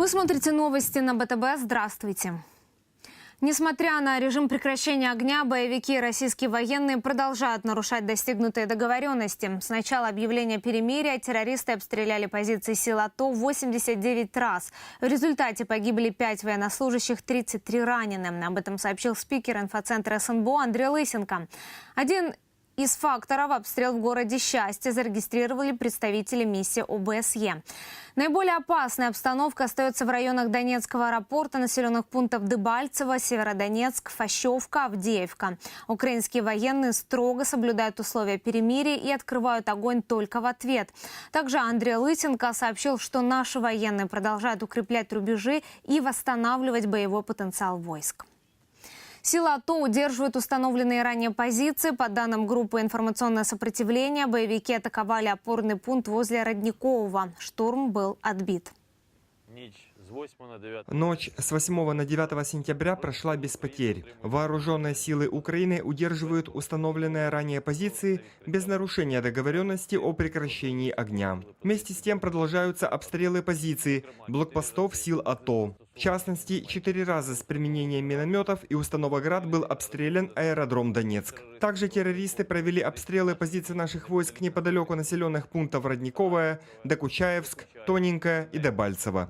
Вы смотрите новости на БТБ. Здравствуйте. Несмотря на режим прекращения огня, боевики и российские военные продолжают нарушать достигнутые договоренности. С начала объявления перемирия террористы обстреляли позиции сил АТО 89 раз. В результате погибли 5 военнослужащих, 33 ранены. Об этом сообщил спикер инфоцентра СНБО Андрей Лысенко. Один из факторов обстрел в городе Счастье зарегистрировали представители миссии ОБСЕ. Наиболее опасная обстановка остается в районах Донецкого аэропорта, населенных пунктов Дебальцево, Северодонецк, Фащевка, Авдеевка. Украинские военные строго соблюдают условия перемирия и открывают огонь только в ответ. Также Андрей Лысенко сообщил, что наши военные продолжают укреплять рубежи и восстанавливать боевой потенциал войск. Силы АТО удерживают установленные ранее позиции. По данным группы «Информационное сопротивление», боевики атаковали опорный пункт возле Родникового. Штурм был отбит. Ночь с 8 на 9 сентября прошла без потерь. Вооруженные силы Украины удерживают установленные ранее позиции без нарушения договоренности о прекращении огня. Вместе с тем продолжаются обстрелы позиций блокпостов сил АТО. В частности, четыре раза с применением минометов и установок «Град» был обстрелян аэродром Донецк. Также террористы провели обстрелы позиций наших войск неподалеку населенных пунктов Родниковая, Докучаевск, Тоненькая и Дебальцево.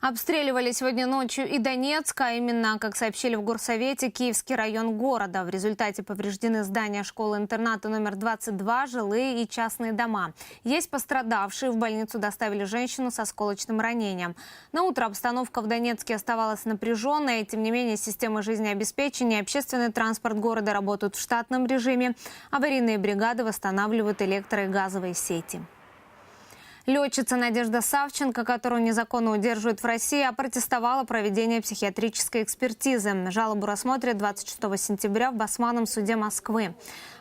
Обстреливали сегодня ночью и Донецк, а именно, как сообщили в Горсовете, Киевский район города. В результате повреждены здания школы-интерната номер 22, жилые и частные дома. Есть пострадавшие. В больницу доставили женщину с осколочным ранением. На утро обстановка в Донецке оставалась напряженной. Тем не менее, системы жизнеобеспечения и общественный транспорт города работают в штатном режиме. Аварийные бригады восстанавливают электро- и газовые сети. Летчица Надежда Савченко, которую незаконно удерживают в России, опротестовала проведение психиатрической экспертизы. Жалобу рассмотрят 26 сентября в Басманном суде Москвы.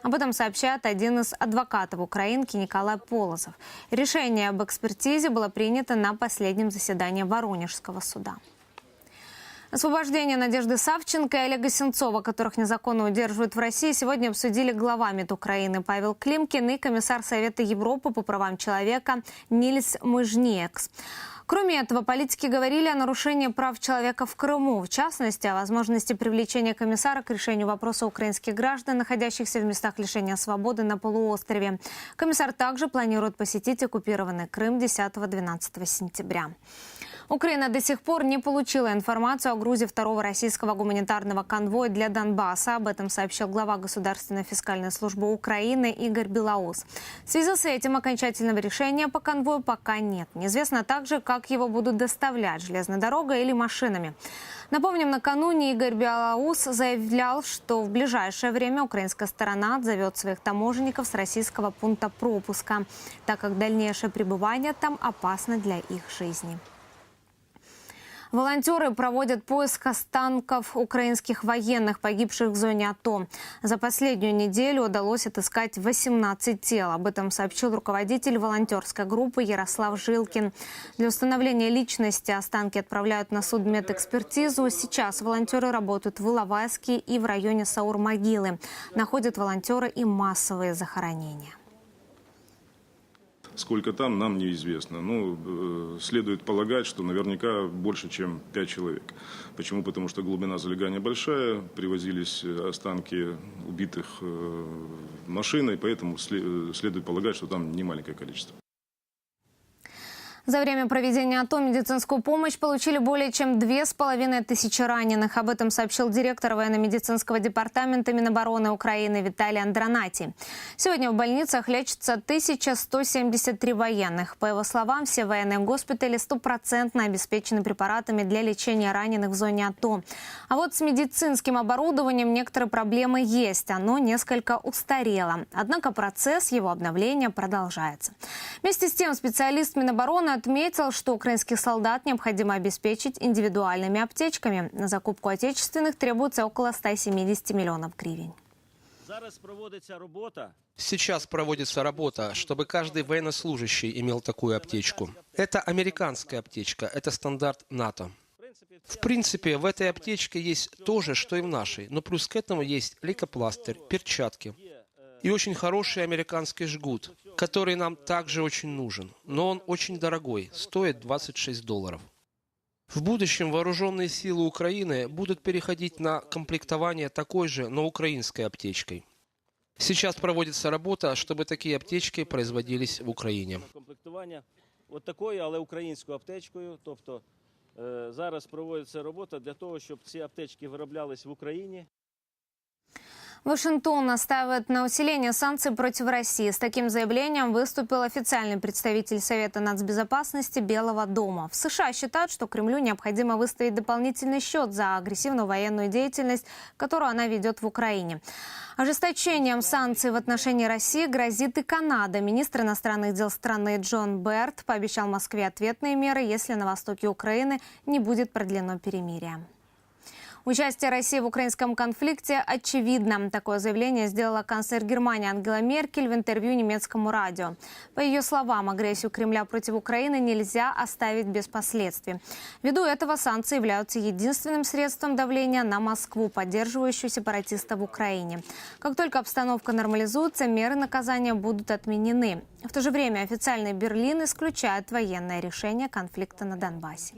Об этом сообщает один из адвокатов украинки Николай Полозов. Решение об экспертизе было принято на последнем заседании Воронежского суда. Освобождение Надежды Савченко и Олега Сенцова, которых незаконно удерживают в России, сегодня обсудили глава МИД Украины Павел Климкин и комиссар Совета Европы по правам человека Нильс Мыжниекс. Кроме этого, политики говорили о нарушении прав человека в Крыму, в частности, о возможности привлечения комиссара к решению вопроса украинских граждан, находящихся в местах лишения свободы на полуострове. Комиссар также планирует посетить оккупированный Крым 10-12 сентября. Украина до сих пор не получила информацию о грузе второго российского гуманитарного конвоя для Донбасса. Об этом сообщил глава Государственной фискальной службы Украины Игорь Белоус. В связи с этим окончательного решения по конвою пока нет. Неизвестно также, как его будут доставлять железной дорогой или машинами. Напомним, накануне Игорь Белоус заявлял, что в ближайшее время украинская сторона отзовет своих таможенников с российского пункта пропуска, так как дальнейшее пребывание там опасно для их жизни. Волонтеры проводят поиск останков украинских военных, погибших в зоне АТО. За последнюю неделю удалось отыскать 18 тел. Об этом сообщил руководитель волонтерской группы Ярослав Жилкин. Для установления личности останки отправляют на судмедэкспертизу. Сейчас волонтеры работают в Иловайске и в районе Саур-Могилы. Находят волонтеры и массовые захоронения. Сколько там, нам неизвестно. Ну, э, следует полагать, что наверняка больше, чем 5 человек. Почему? Потому что глубина залегания большая, привозились останки убитых э, машиной, поэтому следует полагать, что там не маленькое количество. За время проведения АТО медицинскую помощь получили более чем две с половиной тысячи раненых. Об этом сообщил директор военно-медицинского департамента Минобороны Украины Виталий Андронати. Сегодня в больницах лечатся 1173 военных. По его словам, все военные госпитали стопроцентно обеспечены препаратами для лечения раненых в зоне АТО. А вот с медицинским оборудованием некоторые проблемы есть. Оно несколько устарело. Однако процесс его обновления продолжается. Вместе с тем специалист Минобороны отметил, что украинских солдат необходимо обеспечить индивидуальными аптечками. На закупку отечественных требуется около 170 миллионов гривен. Сейчас проводится работа, чтобы каждый военнослужащий имел такую аптечку. Это американская аптечка, это стандарт НАТО. В принципе, в этой аптечке есть то же, что и в нашей, но плюс к этому есть лейкопластырь, перчатки. И очень хороший американский жгут, который нам также очень нужен. Но он очень дорогой, стоит 26 долларов. В будущем вооруженные силы Украины будут переходить на комплектование такой же, но украинской аптечкой. Сейчас проводится работа, чтобы такие аптечки производились в Украине. комплектування от такою, але українською аптечкою. Тобто е, зараз проводиться робота для того, щоб ці аптечки вироблялись в Україні. Вашингтон настаивает на усилении санкций против России. С таким заявлением выступил официальный представитель Совета нацбезопасности Белого дома. В США считают, что Кремлю необходимо выставить дополнительный счет за агрессивную военную деятельность, которую она ведет в Украине. Ожесточением санкций в отношении России грозит и Канада. Министр иностранных дел страны Джон Берт пообещал Москве ответные меры, если на востоке Украины не будет продлено перемирие. Участие России в украинском конфликте очевидно. Такое заявление сделала канцлер Германии Ангела Меркель в интервью немецкому радио. По ее словам, агрессию Кремля против Украины нельзя оставить без последствий. Ввиду этого санкции являются единственным средством давления на Москву, поддерживающую сепаратистов в Украине. Как только обстановка нормализуется, меры наказания будут отменены. В то же время официальный Берлин исключает военное решение конфликта на Донбассе.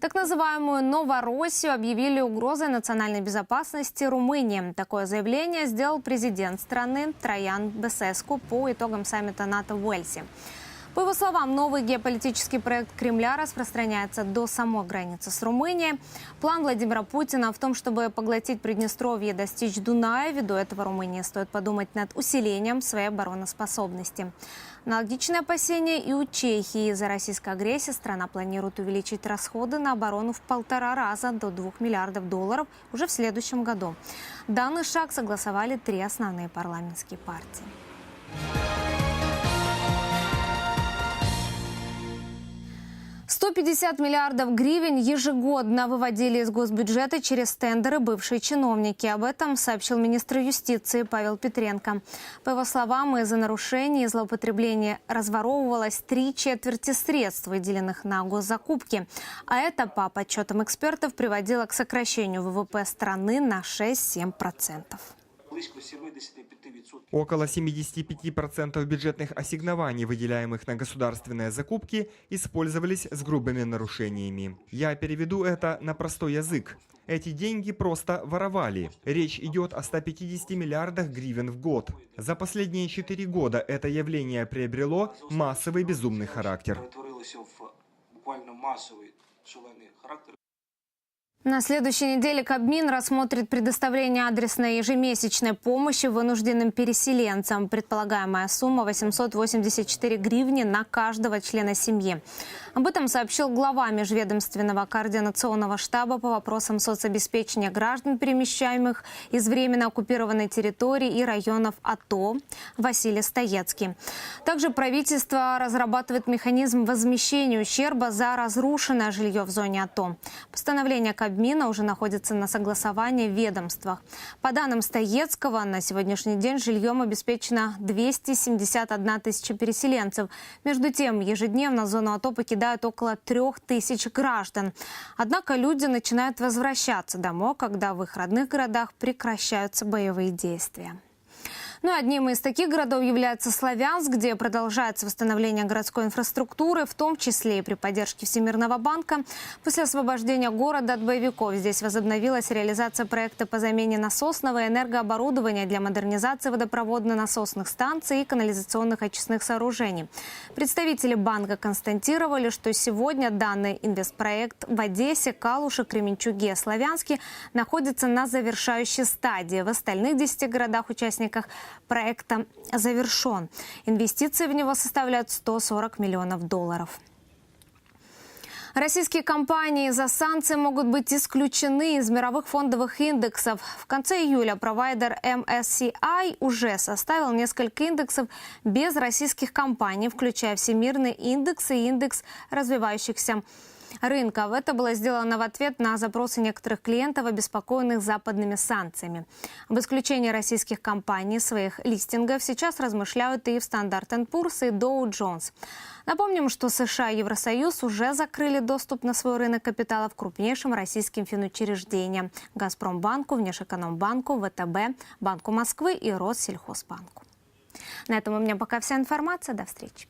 Так называемую Новороссию объявили угрозой национальной безопасности Румынии. Такое заявление сделал президент страны Троян Бесеску по итогам саммита НАТО в Уэльсе. По его словам, новый геополитический проект Кремля распространяется до самой границы с Румынией. План Владимира Путина в том, чтобы поглотить Приднестровье и достичь Дуная. Ввиду этого Румынии стоит подумать над усилением своей обороноспособности. Аналогичные опасения и у Чехии. Из-за российской агрессии страна планирует увеличить расходы на оборону в полтора раза до 2 миллиардов долларов уже в следующем году. Данный шаг согласовали три основные парламентские партии. 150 миллиардов гривен ежегодно выводили из госбюджета через тендеры бывшие чиновники. Об этом сообщил министр юстиции Павел Петренко. По его словам, из-за нарушений и злоупотребления разворовывалось три четверти средств, выделенных на госзакупки. А это, по подсчетам экспертов, приводило к сокращению ВВП страны на 6-7%. Близько 75%. Около 75% бюджетных ассигнований, выделяемых на государственные закупки, использовались с грубыми нарушениями. Я переведу это на простой язык. Эти деньги просто воровали. Речь идет о 150 миллиардах гривен в год. За последние четыре года это явление приобрело массовый безумный характер. На следующей неделе Кабмин рассмотрит предоставление адресной ежемесячной помощи вынужденным переселенцам. Предполагаемая сумма 884 гривни на каждого члена семьи. Об этом сообщил глава Межведомственного координационного штаба по вопросам соцобеспечения граждан, перемещаемых из временно оккупированной территории и районов АТО Василий Стоецкий. Также правительство разрабатывает механизм возмещения ущерба за разрушенное жилье в зоне АТО. Постановление Кабмина уже находится на согласовании в ведомствах. По данным Стоецкого, на сегодняшний день жильем обеспечено 271 тысяча переселенцев. Между тем, ежедневно зону АТО покидают около трех тысяч граждан. Однако люди начинают возвращаться домой, когда в их родных городах прекращаются боевые действия. Ну и одним из таких городов является Славянск, где продолжается восстановление городской инфраструктуры, в том числе и при поддержке Всемирного банка. После освобождения города от боевиков здесь возобновилась реализация проекта по замене насосного энергооборудования для модернизации водопроводно-насосных станций и канализационных очистных сооружений. Представители банка констатировали, что сегодня данный инвестпроект в Одессе, Калуше, Кременчуге, Славянске находится на завершающей стадии. В остальных 10 городах-участниках проекта завершен. Инвестиции в него составляют 140 миллионов долларов. Российские компании за санкции могут быть исключены из мировых фондовых индексов. В конце июля провайдер MSCI уже составил несколько индексов без российских компаний, включая Всемирный индекс и индекс развивающихся рынков. Это было сделано в ответ на запросы некоторых клиентов, обеспокоенных западными санкциями. Об исключении российских компаний своих листингов сейчас размышляют и в Standard Poor's, и Dow Jones. Напомним, что США и Евросоюз уже закрыли доступ на свой рынок капиталов крупнейшим российским финучреждениям – «Газпромбанку», «Внешэкономбанку», «ВТБ», Банку Москвы и Россельхозбанку. На этом у меня пока вся информация. До встречи.